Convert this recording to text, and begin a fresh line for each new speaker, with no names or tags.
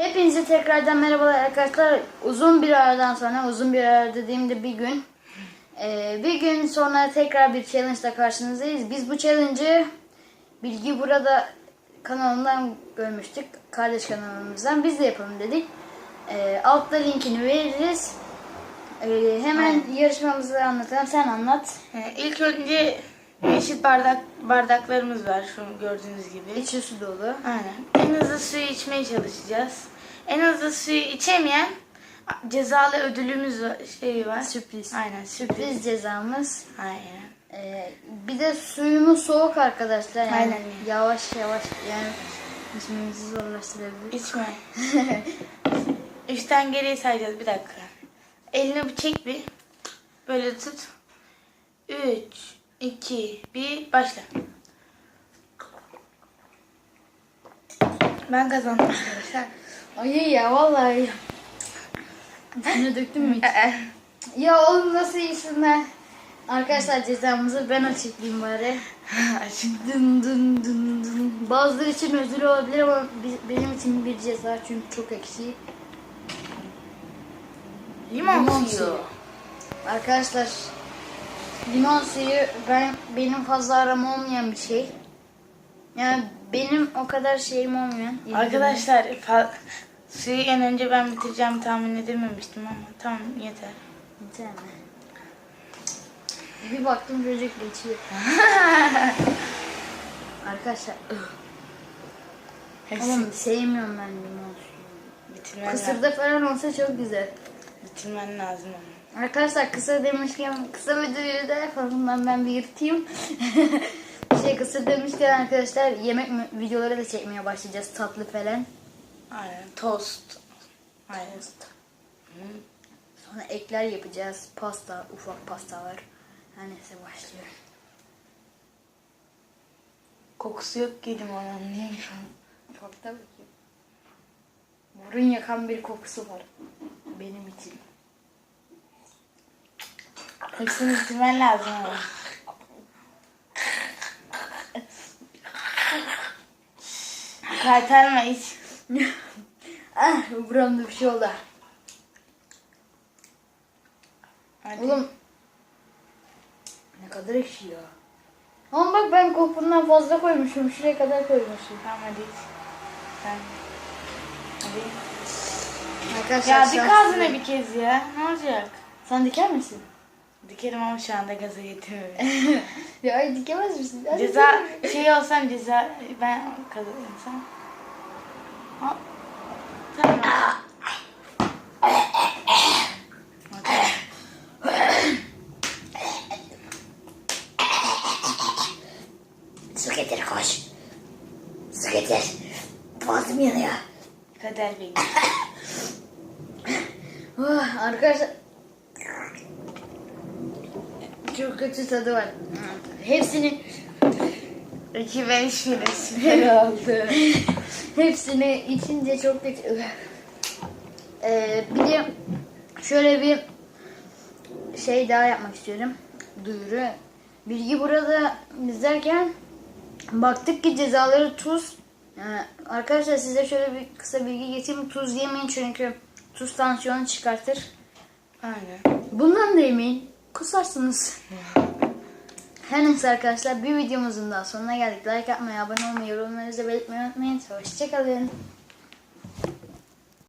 Hepinize tekrardan merhabalar arkadaşlar. Uzun bir aradan sonra, uzun bir ara dediğimde bir gün. Ee, bir gün sonra tekrar bir challenge ile karşınızdayız. Biz bu challenge'ı Bilgi Burada kanalından görmüştük. Kardeş kanalımızdan. Biz de yapalım dedik. Ee, altta linkini veririz. Ee, hemen yarışmamızı anlatalım. Sen anlat.
Ee, İlk önce eşit bardak bardaklarımız var şu gördüğünüz gibi.
İçi su dolu.
Aynen. En hızlı suyu içmeye çalışacağız. En hızlı suyu içemeyen cezalı ödülümüz şey var.
Sürpriz.
Aynen sürpriz.
Sürpriz cezamız.
Aynen.
Ee, bir de suyumuz soğuk arkadaşlar. Yani
Aynen.
Yavaş yavaş yani içmemizi zorlaştırabilir.
İçme. Üçten geriye sayacağız bir dakika. Elini bir çek bir. Böyle tut. Üç, iki, bir, başla. Ben kazandım arkadaşlar.
Ay ya vallahi. İçine döktün mü hiç? ya oğlum nasıl iyisin be? Arkadaşlar cezamızı ben açıklayayım bari. Dın dın dın dın. Bazıları için ödül olabilir ama bi- benim için bir ceza çünkü çok ekşi.
Limon,
Limon
suyu.
Arkadaşlar limon suyu ben benim fazla aram olmayan bir şey. Yani benim o kadar şeyim olmayan.
Arkadaşlar fa- suyu en önce ben bitireceğim tahmin edememiştim ama tamam yeter.
Yeter mi? Bir baktım çocuk geçiyor. Arkadaşlar oğlum sevmiyorum ben limon suyu.
bitirmen lazım.
Kısırda falan olsa çok güzel.
Bitirmen lazım ama.
Arkadaşlar kısa demişken kısa videoyu da yapalım ben, bir yırtayım. şey kısa demişken arkadaşlar yemek videoları da çekmeye başlayacağız tatlı falan.
Aynen tost. Aynen.
Sonra ekler yapacağız. Pasta, ufak pastalar. Her neyse başlıyorum.
Kokusu yok ki limonun niye?
Çok da bakayım. Burun yakan bir kokusu var. Benim için.
Hepsini bitirmen lazım. Kaytarma hiç.
ah buramda bir şey oldu.
Hadi.
Oğlum. Ne kadar ekşi ya. Ama bak ben kopundan fazla koymuşum. Şuraya kadar koymuşum.
Tamam hadi. Sen. Hadi.
Arkadaşlar
Ya dik ağzına bir kez ya. Ne olacak?
Sen diker misin?
Dikerim ama şu anda gaza getirmiyorum.
ya ay dikemez misin? Hadi
ceza şey olsam ceza ben kazanırsam. Ha. Tamam.
Su getir koş. Su getir. Boğazım yanıyor.
Kader benim.
Oh, arkadaşlar. Çok kötü tadı var. Hepsini
İki ben içmedim. Süper oldu.
hepsini içince çok kötü. Ee, bir de şöyle bir şey daha yapmak istiyorum. Duyuru. Bilgi burada izlerken baktık ki cezaları tuz. Yani arkadaşlar size şöyle bir kısa bilgi geçeyim. Tuz yemeyin çünkü tuz tansiyonu çıkartır.
Aynen.
Bundan da yemeyin. Kusarsınız. Her neyse arkadaşlar bir videomuzun daha sonuna geldik. Like atmayı, abone olmayı, yorumlarınızı belirtmeyi unutmayın. Hoşçakalın.